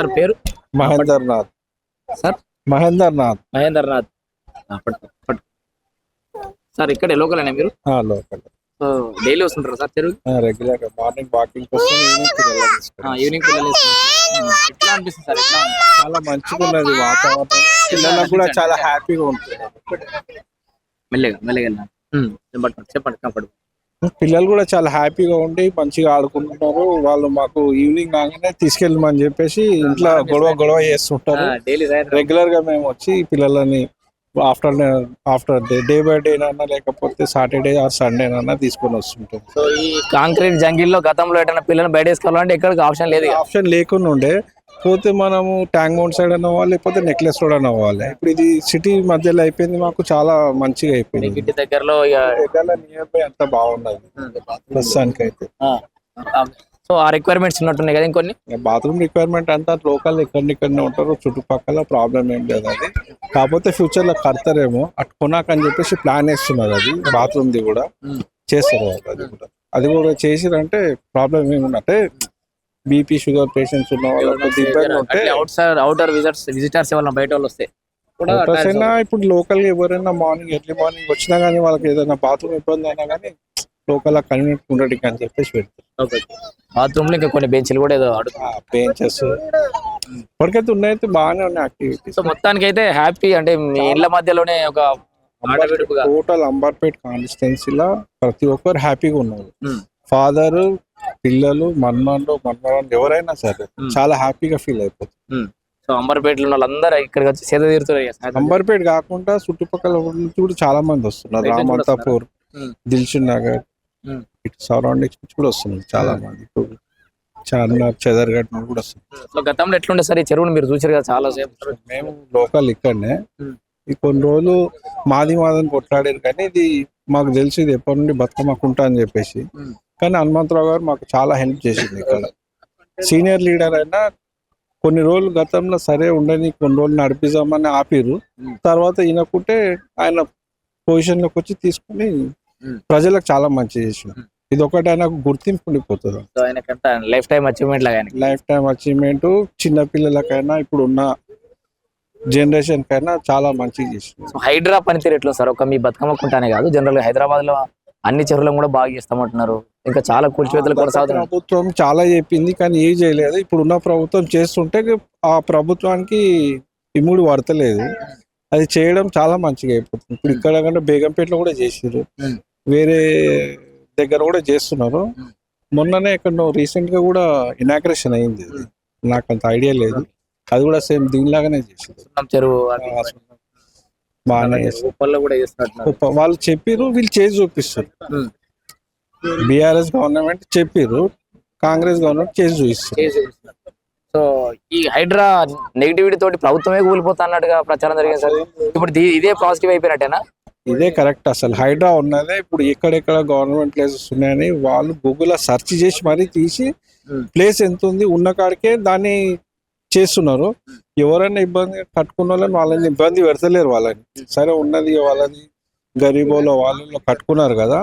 Sir పేరు? Mahender Nath sir? Mahender Nath Mahender Nath ఆ, పట్టు, పట్టు. సార్ ఇక్కడే లోకల్ అనే మీరు? లోకల్. సో డైలీ వస్తుంటారు సార్ చెరువు రెగ్యులర్ మార్నింగ్ వాకింగ్ ఈవినింగ్. ఎట్లా అనిపిస్తుంది సార్ ఎట్లా చాలా మంచిగా ఉన్నది వాతావరణం. పిల్లలకు కూడా చాలా హ్యాపీగా ఉంటుంది. మెల్లగా మెల్లగా చెప్పండి చెప్పండి కంఫర్ట్ పిల్లలు కూడా చాలా హ్యాపీగా ఉండి మంచిగా ఆడుకుంటున్నారు. వాళ్ళు మాకు ఈవినింగ్ కాగానే తీసుకెళ్ళమని చెప్పేసి ఇంట్లో గొడవ గొడవ చేస్తుంటారు. రెగ్యులర్గా మేము వచ్చి పిల్లలని after after day day by day అన్నా లేకపోతే సాటర్డే ఆర్ సండే అన్నా తీసుకొని వస్తుంటాం సో ఈ కాంక్రీట్ జంగిల్లో గతంలో ఎటైనా పిల్లల్ని బయట వేసుకోవాలంటే ఎక్కడికి ఆప్షన్ లేదు. ఆప్షన్ లేకుండా ఉండే. పోతే మనము ట్యాంక్ మౌంట్ సైడ్ అని అవ్వాలి లేకపోతే నెక్లెస్ రోడ్ అని అవ్వాలి. ఇప్పుడు ఇది సిటీ మధ్యలో అయిపోయింది మాకు చాలా మంచిగా అయిపోయింది. దగ్గరలో ఇక నియర్ బై అంతా బాగున్నది ప్రస్తుతానికి అయితే సో ఆ రిక్వైర్మెంట్స్ ఉన్నట్టున్నాయి కదా ఇంకొన్ని? బాత్రూమ్ రిక్వైర్మెంట్ అంతా లోకల్ ఇక్కడనే ఉంటారు చుట్టుపక్కల ప్రాబ్లం ఏం లేదు అది. కాకపోతే ఫ్యూచర్లో కడతారేమో అటు కొనాక అని చెప్పేసి ప్లాన్ వేస్తున్నారు అది బాత్రూమ్ ది కూడా. Hmm. చేస్తారు వాళ్ళు అది కూడా. అది కూడా చేసిరంటే ప్రాబ్లం ఏముందంటే బీపీ షుగర్ పేషెంట్స్ ఉన్న వాళ్ళకి ఇబ్బంది ఉంటే outside outer visitors visitors ఎవరైనా బయట వాళ్ళు వస్తే ఇప్పుడు లోకల్ ఎవరైనా మార్నింగ్ ఎర్లీ మార్నింగ్ వచ్చినా కానీ వాళ్ళకి ఏదైనా బాత్రూమ్ ఇబ్బంది అయినా కానీ లోకల్ కన్వీనియంట్ ఉండడానికి అని చెప్పేసి పెడతారు. బాత్రూమ్లో ఇంకా కొన్ని బెంచ్లు కూడా ఏదో బెంచెస్ ఇప్పటికైతే ఉన్నాయితే బాగానే ఉన్నాయి యాక్టివిటీస్ సో మొత్తానికి అయితే హ్యాపీ అంటే మీ ఇళ్ళ మధ్యలోనే ఒక టోటల్ అంబర్పేట్ కాన్స్టిట్యున్సీలో ప్రతి ఒక్కరు హ్యాపీగా ఉన్నారు. Hmm. ఫాదర్ పిల్లలు మన్మన్లు మన్మరాలు ఎవరైనా సరే. చాలా హ్యాపీగా ఫీల్ అయిపోతుంది సో అంబర్పేటలో ఉన్న వాళ్ళందరూ ఇక్కడికి వచ్చి సేద తీరుతారు. అంబర్పేట్ కాకుండా చుట్టుపక్కల నుంచి కూడా చాలా మంది వస్తున్నారు రామంతాపూర్. దిల్షుక్ నగర్. ఇటు సరౌండింగ్స్ నుంచి కూడా వస్తున్నారు చాలా మంది ఇప్పుడు చార్మినార్ చెదర్గట్ నుండి కూడా వస్తున్నారు సో గతంలో ఎట్లుండే సార్ ఈ చెరువును మీరు చూసారు కదా చాలా సేపు మేము లోకల్ ఇక్కడనే. ఈ కొన్ని రోజులు మాది మాదని కొట్లాడారు కానీ ఇది మాకు తెలిసి ఇది ఎప్పటి నుండి బతుకమ్మకుంటా అని చెప్పేసి. కానీ హనుమంతరావు గారు మాకు చాలా హెల్ప్ చేసింది ఇక్కడ సీనియర్ లీడర్ అయినా కొన్ని రోజులు గతంలో సరే ఉండని కొన్ని రోజులు నడిపిద్దామని ఆపిరు. తర్వాత ఈయనకుంటే ఆయన పొజిషన్లోకి వచ్చి తీసుకుని. ప్రజలకు చాలా మంచి చేసిన. ఇది ఒకటి ఆయనకు గుర్తింపు ఉండిపోతుంది life time achievement. Life time achievement చిన్న పిల్లలకైనా ఇప్పుడు ఉన్న జనరేషన్ కైనా చాలా మంచిగా చేసింది సో హైడ్రా పనితీరు ఎట్లా సార్ ఒక మీ బతుకమ్మ కుంటానే కాదు జనరల్ హైదరాబాద్లో అన్ని చెరువులను కూడా బాగా చేస్తామంటున్నారు ఇంకా చాలా కూల్చివేతలు కొనసాగుతున్నాయి. ప్రభుత్వం చాలా చెప్పింది కానీ ఏం చేయలేదు. ఇప్పుడు ఉన్న ప్రభుత్వం చేస్తుంటే ఆ ప్రభుత్వానికి ఇముడు పడతలేదు. అది చేయడం చాలా మంచిగా అయిపోతుంది. ఇప్పుడు ఇక్కడ కంటే బేగంపేటలో కూడా చేసారు. వేరే దగ్గర కూడా చేస్తున్నారు. మొన్ననే ఇక్కడ రీసెంట్గా కూడా ఇనాగ్రేషన్ అయింది. నాకు అంత ఐడియా లేదు. అది కూడా సేమ్ దీనిలాగానే చెరువు బాగానే చేస్తున్నట్టున్నారు. వాళ్ళు చెప్పిర్రు వీళ్ళు చేసి చూపిస్తారు. బీఆర్ఎస్ గవర్నమెంట్ చెప్పిర్రు కాంగ్రెస్ గవర్నమెంట్ చేసి చూపిస్తారు. సో ఈ హైడ్రా నెగిటివిటీ తోటి ప్రభుత్వమే కూలిపోతా అన్నట్టుగా ప్రచారం జరిగింది సార్. ఇప్పుడు ఇదే పాజిటివ్ అయిపోయినట్టేనా? ఇదే కరెక్ట్ అసలు. హైడ్రా ఉన్నదే ఇప్పుడు ఎక్కడెక్కడ గవర్నమెంట్ ప్లేసెస్ ఉన్నాయని వాళ్ళు గూగుల్ సెర్చ్ చేసి మరీ తీసి. ప్లేస్ ఎంత ఉంది ఉన్న కాడికే దాన్ని చేస్తున్నారు. ఎవరైనా ఇబ్బంది కట్టుకున్న వాళ్ళని వాళ్ళని ఇబ్బంది పెడతలేరు వాళ్ళని. సరే ఉన్నది వాళ్ళని గరీబోలో వాళ్ళు కట్టుకున్నారు కదా.